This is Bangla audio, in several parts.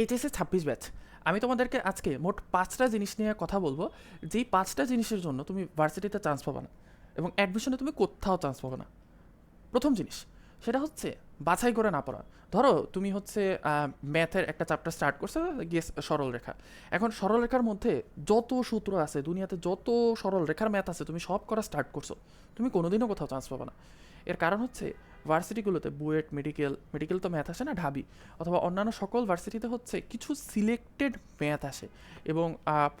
এইচএসএ ছাব্বিশ ব্যাচ। আমি তোমাদেরকে আজকে মোট পাঁচটা জিনিস নিয়ে কথা বলব। যেই পাঁচটা জিনিসের জন্য তুমি ভার্সিটিতে চান্স পাবে না এবং অ্যাডমিশনে তুমি কোথাও চান্স পাবে না। প্রথম জিনিস, সেটা হচ্ছে বাছাই করে না পড়া। ধরো তুমি হচ্ছে ম্যাথের একটা চ্যাপ্টার স্টার্ট করছ, গিয়ে সরল রেখা। এখন সরল রেখার মধ্যে যত সূত্র আছে, দুনিয়াতে যত সরল রেখার ম্যাথ আছে, তুমি সব করা স্টার্ট করছ। তুমি কোনোদিনও কোথাও চান্স পাবে না। এর কারণ হচ্ছে ভার্সিটিগুলোতে বুয়েট, মেডিকেল মেডিকেল তো ম্যাথ আসে না, ঢাবি, অথবা অন্যান্য সকল ভার্সিটিতে হচ্ছে কিছু সিলেক্টেড ম্যাথ আসে। এবং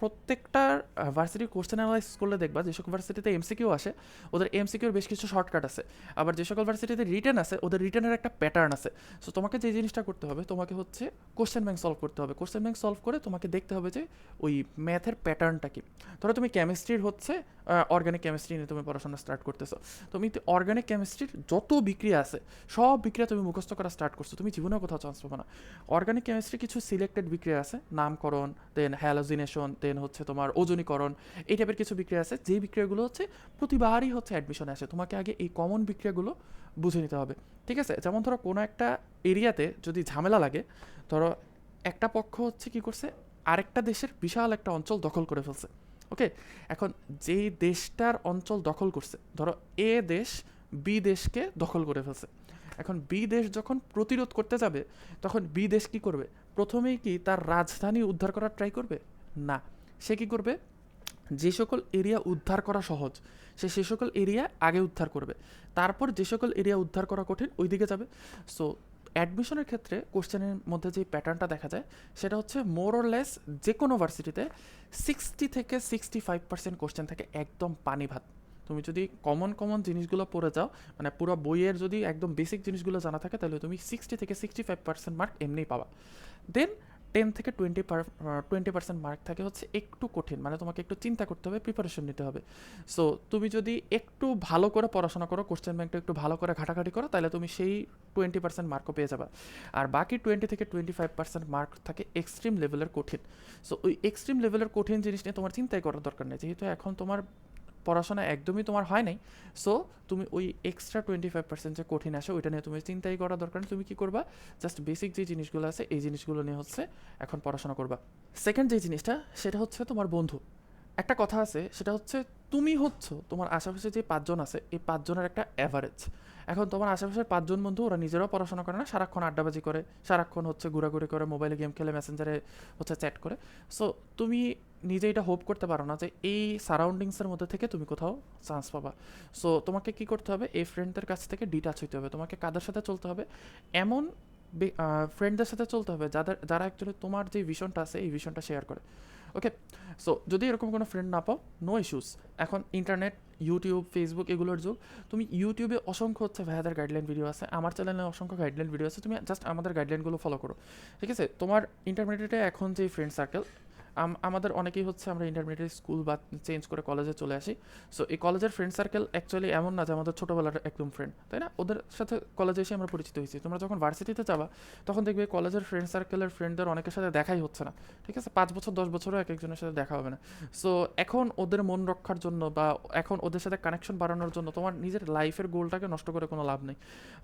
প্রত্যেকটার ভার্সিটির কোশ্চেন অ্যানালাইসিস করলে দেখবা যে সকল ভার্সিটিতে এমসিকিউ আসে, ওদের এমসিকিউর বেশ কিছু শর্টকাট আছে। আবার যে সকল ভার্সিটিতে রিটার্ন আছে, ওদের রিটার্নের একটা প্যাটার্ন আছে। সো তোমাকে যে জিনিসটা করতে হবে, তোমাকে হচ্ছে কোশ্চেন ব্যাংক সলভ করতে হবে। কোশ্চেন ব্যাংক সলভ করে তোমাকে দেখতে হবে যে ওই ম্যাথের প্যাটার্নটা কি। ধরো তুমি কেমিস্ট্রির হচ্ছে অর্গানিক কেমিস্ট্রি নিয়ে তুমি পড়াশোনা স্টার্ট করতেছো। তুমি অর্গানিক কেমিস্ট্রির যত বিক্রিয়া আছে। সব বিক্রিয়া তুমি মুখস্থ করা স্টার্ট করছ। তুমি জীবনেও কোথাও চান্স পাবে না। অর্গানিক কেমিস্ট্রি কিছু সিলেক্টেড বিক্রিয়া আছে। নামকরণ দেন হ্যালোজিনেশন দেন হচ্ছে তোমার ওজনীকরণ। এই টাইপের কিছু বিক্রিয়া আছে। যে বিক্রিয়াগুলো হচ্ছে প্রতিবারই হচ্ছে অ্যাডমিশনে আসে। তোমাকে আগে এই কমন বিক্রিয়াগুলো বুঝে নিতে হবে। ঠিক আছে? যেমন ধরো কোনো একটা এরিয়াতে যদি ঝামেলা লাগে, ধরো একটা পক্ষ হচ্ছে কি করছে? আরেকটা দেশের বিশাল একটা অঞ্চল দখল করে ফেলছে। ওকে এখন যেই দেশটার অঞ্চল দখল করছে, ধরো এ দেশ বি দেশকে দখল করে ফেলছে। এখন বি দেশ যখন প্রতিরোধ করতে যাবে, তখন বি দেশ কি করবে? প্রথমেই কি তার রাজধানী উদ্ধার করার ট্রাই করবে? না। সে কি করবে? যে সকল এরিয়া উদ্ধার করা সহজ, সে সে সকল এরিয়া আগে উদ্ধার করবে। তারপর যে সকল এরিয়া উদ্ধার করা কঠিন ওই দিকে যাবে সো অ্যাডমিশনের ক্ষেত্রে কোশ্চেনের মধ্যে যে প্যাটার্নটা দেখা যায়, সেটা হচ্ছে মোর অর লেস যে কোনো ভার্সিটিতে সিক্সটি থেকে সিক্সটি ফাইভ পার্সেন্ট কোশ্চেন থাকে একদম পানি ভাত তুমি যদি কমন কমন জিনিসগুলো পড়ে যাও মানে পুরো বইয়ের যদি একদম বেসিক জিনিসগুলো জানা থাকে, তাহলে তুমি সিক্সটি থেকে সিক্সটি ফাইভ পার্সেন্ট মার্ক এমনিই পাবা। দেন টেন থেকে টোয়েন্টি টোয়েন্টি পার্সেন্ট মার্ক থাকে হচ্ছে একটু কঠিন মানে তোমাকে একটু চিন্তা করতে হবে প্রিপারেশন নিতে হবে। সো তুমি যদি একটু ভালো করে পড়াশোনা করো কোশ্চেন ব্যাংকটা একটু ভালো করে ঘাটাঘাটি করো, তাহলে তুমি সেই টোয়েন্টি পার্সেন্ট মার্কও পেয়ে যাবে। আর বাকি টোয়েন্টি থেকে টোয়েন্টি ফাইভ পার্সেন্ট মার্ক থাকে এক্সট্রিম লেভেলের কঠিন। সো ওই এক্সট্রিম লেভেলের কঠিন জিনিস নিয়ে তোমার চিন্তাই করার দরকার নেই, যেহেতু এখন তোমার পড়াশোনা একদমই তোমার হয় নাই। সো তুমি ওই এক্সট্রা টোয়েন্টি ফাইভ পার্সেন্ট যে কঠিন আসে, ওইটা নিয়ে তুমি চিন্তাই করা দরকার তুমি কী করবা? জাস্ট বেসিক যে জিনিসগুলো আছে, এই জিনিসগুলো নিয়ে হচ্ছে এখন পড়াশোনা করবা। সেকেন্ড যে জিনিসটা, সেটা হচ্ছে তোমার বন্ধু। একটা কথা আছে, সেটা হচ্ছে তুমি হচ্ছ, তোমার আশেপাশে যে পাঁচজন আছে, এই পাঁচজনের একটা অ্যাভারেজ এখন তোমার আশেপাশের পাঁচজন বন্ধু, ওরা নিজেরাও পড়াশোনা করে না, সারাক্ষণ আড্ডাবাজি করে, সারাক্ষণ হচ্ছে ঘোরাঘুরি করে মোবাইলে গেম খেলে মেসেঞ্জারে হচ্ছে চ্যাট করে। সো তুমি নিজে এটা হোপ করতে পারো না যে এই সারাউন্ডিংসের মধ্যে থেকে তুমি কোথাও চান্স পাবা। সো তোমাকে কি করতে হবে? এই ফ্রেন্ডদের কাছ থেকে ডিটাচ হইতে হবে। তোমাকে কাদের সাথে চলতে হবে? এমন ফ্রেন্ডদের সাথে চলতে হবে যাদের, যারা অ্যাকচুয়ালি তোমার যে ভিশনটা আছে, এই ভিশনটা শেয়ার করে। ওকে সো যদি এরকম কোনো ফ্রেন্ড না পাও নো ইস্যুস এখন ইন্টারনেট ইউটিউব ফেসবুক এগুলোর যুগ। তুমি ইউটিউবে অসংখ্য হচ্ছে ভাইয়াদের গাইডলাইন ভিডিও আছে, আমার চ্যানেলে অসংখ্য গাইডলাইন ভিডিও আছে। তুমি জাস্ট আমাদের গাইডলাইনগুলো ফলো করো। ঠিক আছে? তোমার ইন্টারমিডিয়েটে এখন যে ফ্রেন্ড সার্কেল আমাদের অনেকেই হচ্ছে আমরা ইন্টারমিডিয়েট স্কুল বা চেঞ্জ করে কলেজে চলে আসি। সো এই কলেজের ফ্রেন্ড সার্কেল অ্যাকচুয়ালি এমন না যে আমাদের ছোটোবেলার একদম ফ্রেন্ড তাই না? ওদের সাথে কলেজে এসে আমরা পরিচিত হয়েছি। তোমরা যখন ভার্সিটিতে যাবা, তখন দেখবে কলেজের ফ্রেন্ড সার্কেলের ফ্রেন্ডদের অনেকের সাথে দেখাই হচ্ছে না, ঠিক আছে? পাঁচ বছর, দশ বছরও এক একজনের সাথে দেখা হবে না। সো এখন ওদের মন রক্ষার জন্য বা এখন ওদের সাথে কানেকশন বাড়ানোর জন্য তোমার নিজের লাইফের গোলটাকে নষ্ট করে কোনো লাভ নেই।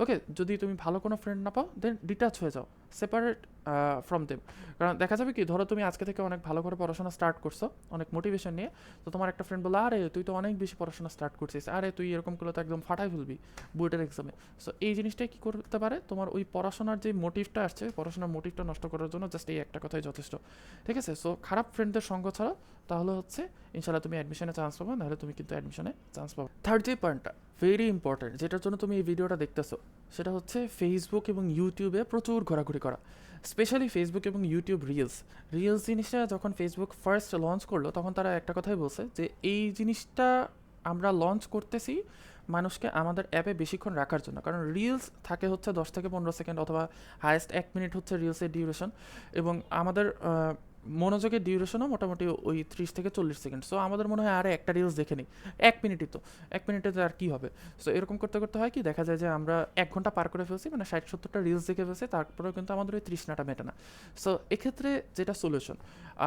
ওকে যদি তুমি ভালো কোনো ফ্রেন্ড না পাও দেন ডিটাচ হয়ে যাও সেপারেট ফ্রম দেম কারণ দেখা যাবে কি, ধরো তুমি আজকে থেকে অনেক ভালো করে পড়াশোনা স্টার্ট করছ, অনেক মোটিভেশন নিয়ে, তো তোমার একটা ফ্রেন্ড বলল, আরে, তুই তো অনেক বেশি পড়াশোনা স্টার্ট করছিস। আরে, তুই এরকম করলে তো একদম ফাটাই ফেলবি বুয়েটের এক্সামে সো এই জিনিসটাই কী করতে পারে? তোমার ওই পড়াশোনার যে মোটিভটা আসছে, পড়াশোনার মোটিভটা নষ্ট করার জন্য জাস্ট এই একটা কথাই যথেষ্ট। ঠিক আছে? সো খারাপ ফ্রেন্ডদের সঙ্গ ছাড়া তাহলে হচ্ছে ইনশাল্লাহ তুমি অ্যাডমিশনে চান্স পাবে, নাহলে তুমি কিন্তু অ্যাডমিশনে চান্স পাবে। থার্ড যে পয়েন্টটা ভেরি ইম্পর্টেন্ট যেটার জন্য তুমি এই ভিডিওটা দেখতেছো, সেটা হচ্ছে ফেসবুক এবং ইউটিউবে প্রচুর ঘোরাঘুরি করা স্পেশালি ফেসবুক এবং ইউটিউব রিলস রিলস জিনিসটা যখন ফেসবুক ফার্স্ট লঞ্চ করল, তখন তারা একটা কথাই বলছে যে, এই জিনিসটা আমরা লঞ্চ করতেছি মানুষকে আমাদের অ্যাপে বেশিক্ষণ রাখার জন্য। কারণ রিলস থাকে হচ্ছে দশ থেকে পনেরো সেকেন্ড অথবা হায়েস্ট এক মিনিট হচ্ছে রিলসের ডিউরেশন এবং আমাদের মনোযোগের ডিউরেশনও মোটামুটি ওই ত্রিশ থেকে চল্লিশ সেকেন্ড সো আমাদের মনে হয় আরে একটা রিলস দেখে নিই। এক মিনিটই তো। এক মিনিটে তো আর কী হবে? সো এরকম করতে করতে হয় কি? দেখা যায় যে আমরা এক ঘণ্টা পার করে ফেলছি মানে ষাট সত্তরটা রিলস দেখে ফেলছি, তারপরেও কিন্তু আমাদের ওই তৃষ্ণাটা মেটে না। সো এক্ষেত্রে যেটা সলিউশন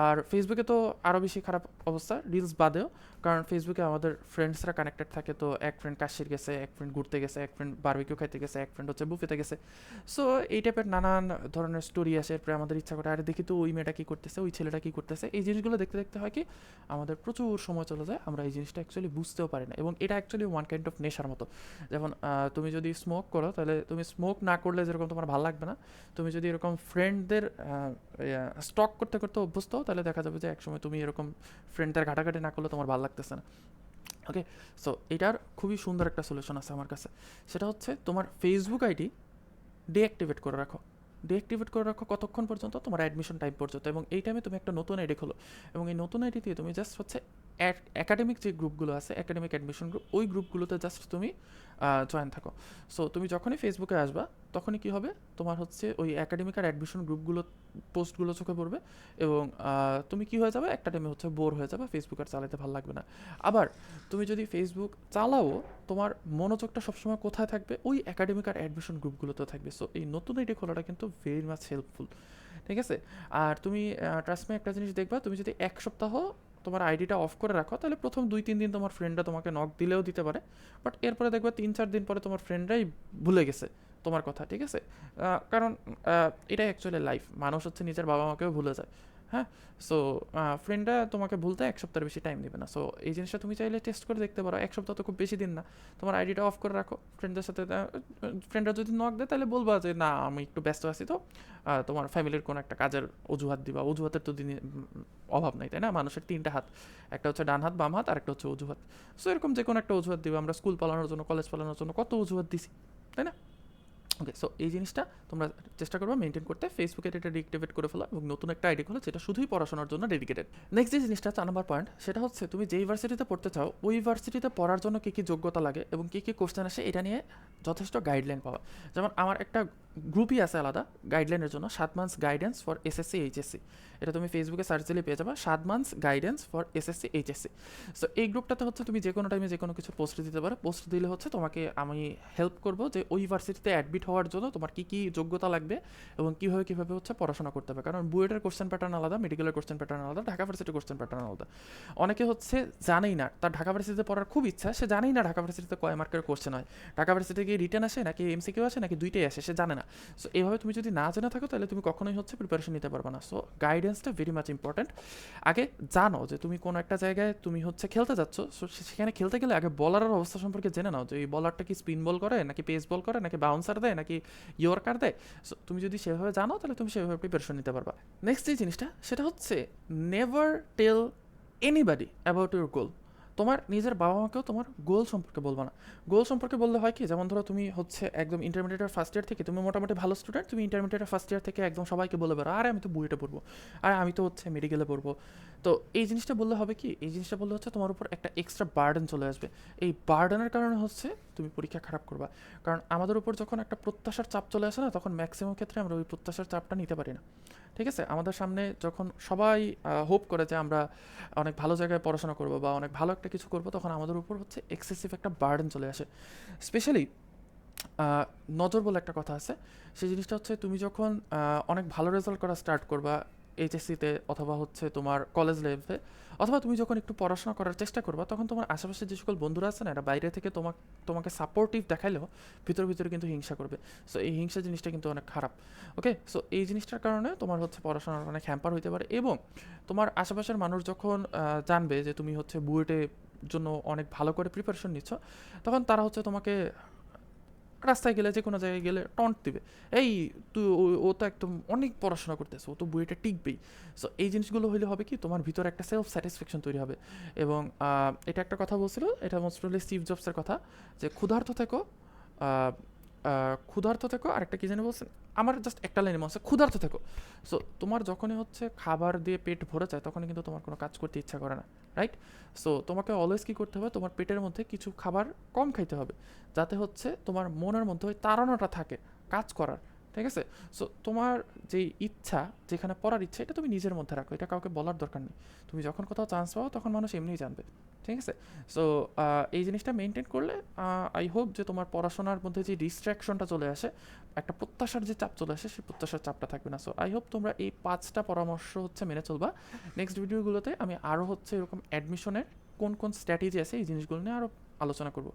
আর ফেসবুকে তো আরও বেশি খারাপ অবস্থা রিলস বাদেও, কারণ ফেসবুকে আমাদের ফ্রেন্ডসরা কানেক্টেড থাকে তো এক ফ্রেন্ড কাশির গেছে, এক ফ্রেন্ড ঘুরতে গেছে, এক ফ্রেন্ড বারবিকিউ খাইতে গেছে, এক ফ্রেন্ড হচ্ছে বুফেতে গেছে। সো এই টাইপের নানান ধরনের স্টোরি আসে, এরপরে আমাদের ইচ্ছা করে, আরে দেখি তো ওই মেয়েটা কী করতেছে, ওই ছেলেটা কী করতেছে? এই জিনিসগুলো দেখতে দেখতে হয় কি, আমাদের প্রচুর সময় চলে যায়, আমরা এই জিনিসটা অ্যাকচুয়ালি বুঝতেও পারি না। এবং এটা অ্যাকচুয়ালি ওয়ান কাইন্ড অফ নেশার মতো। যেমন তুমি যদি স্মোক করো, তাহলে তুমি স্মোক না করলে যেরকম তোমার ভালো লাগবে না। তুমি যদি এরকম ফ্রেন্ডদের স্টক করতে করতে অভ্যস্ত তাহলে দেখা যাবে যে একসময় তুমি এরকম ফ্রেন্ডদের ঘাটাঘাটি না করলে তোমার ভালো লাগতেছে না। ওকে সো এটার খুবই সুন্দর একটা সলিউশন আছে আমার কাছে। সেটা হচ্ছে তোমার ফেসবুক আইডি ডিঅ্যাক্টিভেট করে রাখো। ডিঅ্যাক্টিভেট করে রাখো কতক্ষণ পর্যন্ত? তোমার অ্যাডমিশন টাইম পর্যন্ত। এবং এই টাইমে তুমি একটা নতুন আইডি খোলো। এবং এই নতুন আইডি দিয়ে তুমি জাস্ট হচ্ছে একাডেমিক যে গ্রুপগুলো আছে একাডেমিক অ্যাডমিশন গ্রুপ ওই গ্রুপগুলোতে জাস্ট তুমি জয়েন থাকো। সো তুমি যখনই ফেসবুকে আসবা, তখনই কি হবে? তোমার হচ্ছে ওই একাডেমিক আর অ্যাডমিশন গ্রুপগুলো, পোস্টগুলো চোখে পড়বে এবং তুমি কি হয়ে যাবে? একটা টাইমে হচ্ছে বোর হয়ে যাবে ফেসবুক আর চালাতে ভালো লাগবে না। আবার, তুমি যদি ফেসবুক চালাও, তোমার মনোযোগটা সবসময় কোথায় থাকবে? ওই একাডেমিক আর অ্যাডমিশন গ্রুপগুলোতে থাকবে। সো এই নতুন আইডি খোলাটা কিন্তু ভেরি মাচ হেল্পফুল ঠিক আছে? আর তুমি ট্রাস্টমে একটা জিনিস দেখবা, তুমি যদি এক সপ্তাহ তোমার আইডিটা অফ করে রাখো, তাহলে প্রথম দুই, তিন দিন তোমার ফ্রেন্ডরা তোমাকে নক দিলেও দিতে পারে। বাট এরপরে দেখবে তিন, চার দিন পরে তোমার ফ্রেন্ডরাই ভুলে গেছে তোমার কথা, ঠিক আছে? কারণ এটাই অ্যাকচুয়ালি লাইফ মানুষ হচ্ছে নিজের বাবা মাকেও ভুলে যায়। হ্যাঁ? সো ফ্রেন্ডরা তোমাকে ভুলতে এক সপ্তাহের বেশি টাইম দেবে না। সো এই জিনিসটা তুমি চাইলে টেস্ট করে দেখতে পারো। এক সপ্তাহ তো খুব বেশি দিন না। তোমার আইডিটা অফ করে রাখো। ফ্রেন্ডদের সাথে ফ্রেন্ডরা যদি নক দেয়, তাহলে বলবা যে, না, আমি একটু ব্যস্ত আছি তো। তোমার ফ্যামিলির কোনো একটা কাজের অজুহাত দিবা। অজুহাতের তো দিন অভাব নাই, তাই না? মানুষের তিনটা হাত। একটা হচ্ছে ডান হাত, বাম হাত, আর একটা হচ্ছে অজুহাত। সো এরকম যে কোনো একটা অজুহাত দিবা। আমরা স্কুল পালানোর জন্য কলেজ পালানোর জন্য কত অজুহাত দিছি, তাই না? ওকে সো এই জিনিসটা তোমরা চেষ্টা করবে মেনটেন করতে। ফেসবুকে এটা ডিএক্টিভেট করে ফেলো এবং নতুন একটা আইডি খোলো, যেটা শুধুই পড়াশোনার জন্য ডেডিকেটেড নেক্সট যে জিনিসটা চার নম্বর পয়েন্ট সেটা হচ্ছে তুমি যে ইউনিভার্সিটিতে পড়তে চাও, ওই ইউনিভার্সিটিতে পড়ার জন্য কী কী যোগ্যতা লাগে এবং কী কী কোশ্চেন আসে, এটা নিয়ে যথেষ্ট গাইডলাইন পাওয়া। যেমন আমার একটা গ্রুপই আছে আলাদা গাইডলাইনের জন্য। সাত months guidance for SSC HSC এটা তুমি ফেসবুকে সার্চ দিলে পেয়ে যাবে, সাত months guidance for SSC HSC so এই গ্রুপটাতে হচ্ছে তুমি যে কোনো টাইমে যে কোনো কিছু পোস্ট দিতে পারো। পোস্ট দিলে হচ্ছে তোমাকে আমি হেল্প করব যে ওই ইউনিভার্সিটিতে অ্যাডমিট হওয়ার জন্য তোমার কী কী যোগ্যতা লাগবে এবং কীভাবে কীভাবে হচ্ছে পড়াশোনা করতে হবে। কারণ বুয়েটের কোশ্চেন প্যাটার্ন আলাদা মেডিকেলের কোশ্চেন প্যাটার্ন আলাদা, ঢাকা ভার্সিটির কোশ্চেন প্যাটার্ন আলাদা। অনেকে হচ্ছে জানেই না, তার ঢাকা ভার্সিটিতে পড়ার খুব ইচ্ছা, সে জানেই না ঢাকা ভার্সিটিতে কয় মার্কের কোশ্চেন হয়। ঢাকা ভার্সিটিতে গিয়ে রিটার্ন আসে নাকি এমসিকিউ আসে নাকি দুইটাই আসে, সে জানে না। সো এইভাবে তুমি যদি না জেনে থাকো, তাহলে তুমি কখনোই হচ্ছে প্রিপারেশন নিতে পারবে না। সো গাইডেন্সটা ভেরি মাচ ইম্পর্ট্যান্ট আগে জানো যে তুমি কোনো একটা জায়গায় তুমি হচ্ছে খেলতে যাচ্ছ। সো সেখানে খেলতে গেলে আগে বলারের অবস্থা সম্পর্কে জেনে নাও যে এই বলারটা কি স্পিন বল করে, নাকি পেস বল করে, নাকি বাউন্সার দেয়, নাকি ইয়র্কার দেয়। সো তুমি যদি সেভাবে জানো, তাহলে তুমি সেভাবে প্রিপারেশন নিতে পারবা। নেক্সট যে জিনিসটা, সেটা হচ্ছে never tell anybody about your goal তোমার নিজের বাবা মাকেও তোমার গোল সম্পর্কে বলব না। গোল সম্পর্কে বললে হয় কি? যেমন ধরো তুমি হচ্ছে একদম ইন্টারমিডিয়েটের ফার্স্ট ইয়ার থেকে তুমি মোটামুটি ভালো স্টুডেন্ট তুমি ইন্টারমিডিয়েটের ফার্স্ট ইয়ার থেকে একদম সবাইকে বলে বেরো আরে, আমি তো বুয়েটে পড়ব, আর, আমি তো হচ্ছে মেডিকেলে পড়ব। তো এই জিনিসটা বললে হবে কি? এই জিনিসটা বললে হচ্ছে তোমার উপর একটা এক্সট্রা বার্ডেন চলে আসবে। এই বার্ডেনের কারণে হচ্ছে তুমি পরীক্ষা খারাপ করবা। কারণ আমাদের উপর যখন একটা প্রত্যাশার চাপ চলে আসে না, তখন ম্যাক্সিমাম ক্ষেত্রে আমরা ওই প্রত্যাশার চাপটা নিতে পারি না। ঠিক আছে? আমাদের সামনে যখন সবাই হোপ করে যে আমরা অনেক ভালো জায়গায় পড়াশোনা করব বা অনেক ভালো একটা কিছু করব, তখন আমাদের উপর হচ্ছে এক্সেসিভ একটা বার্ডেন চলে আসে। স্পেশালি নজর বলে একটা কথা আছে। সেই জিনিসটা হচ্ছে তুমি যখন অনেক ভালো রেজাল্ট করা স্টার্ট করবা এইচএসসিতে অথবা হচ্ছে তোমার কলেজ লেভেলে অথবা তুমি যখন একটু পড়াশোনা করার চেষ্টা করবা, তখন তোমার আশেপাশে যে সকল বন্ধুরা আছে না, এরা বাইরে থেকে তোমাকে তোমাকে সাপোর্টিভ দেখাইলেও ভিতরে ভিতরে কিন্তু হিংসা করবে। সো এই হিংসা জিনিসটা কিন্তু অনেক খারাপ। ওকে সো এই জিনিসটার কারণে তোমার হচ্ছে পড়াশোনার অনেক হ্যাম্পার হইতে পারে এবং তোমার আশেপাশের মানুষ যখন জানবে যে তুমি হচ্ছে বুয়েটে জন্য অনেক ভালো করে প্রিপারেশন নিচ্ছ, তখন তারা হচ্ছে তোমাকে রাস্তায় গেলে যে কোনো জায়গায় গেলে টন্ট দিবে। এই তুই ও- তো একদম অনেক পড়াশোনা করতেছে, ও তো বইটা টিকবেই। সো এই জিনিসগুলো হলে হবে কি, তোমার ভিতরে একটা সেলফ স্যাটিসফ্যাকশন তৈরি হবে। এবং এটা একটা কথা বলছিল, এটা মোস্ট প্রবলি স্টিভ জবসের কথা, যে ক্ষুধার্ত থেকো ক্ষুধার্ত থেকো, আরেকটা কি জানি বলছেন? আমার জাস্ট একটা লাইনে মনে হচ্ছে, ক্ষুধার্ত থেকো। সো তোমার যখনই হচ্ছে খাবার দিয়ে পেট ভরে যায়, তখনই কিন্তু তোমার কোনো কাজ করতে ইচ্ছা করে না রাইট সো তোমাকে অলওয়েজ কী করতে হবে? তোমার পেটের মধ্যে কিছু খাবার কম খাইতে হবে, যাতে হচ্ছে তোমার মনের মধ্যে ওই তাড়নাটা থাকে, কাজ করার, ঠিক আছে? সো তোমার যেই ইচ্ছা, যেখানে পড়ার ইচ্ছা, এটা তুমি নিজের মধ্যে রাখো, এটা কাউকে বলার দরকার নেই। তুমি যখন কোথাও চান্স পাও, তখন মানুষ এমনিই জানবে। ঠিক আছে? সো এই জিনিসটা মেনটেন করলে আই হোপ যে তোমার পড়াশোনার মধ্যে যে ডিস্ট্র্যাকশনটা চলে আসে, একটা প্রত্যাশার যে চাপ চলে আসে, সেই প্রত্যাশার চাপটা থাকবে না। সো আই হোপ তোমরা এই পাঁচটা পরামর্শ হচ্ছে মেনে চলবা। নেক্সট ভিডিওগুলোতে আমি আরও হচ্ছে এরকম অ্যাডমিশনের কোন কোন স্ট্র্যাটেজি আছে, এই জিনিসগুলো নিয়ে আরও আলোচনা করব।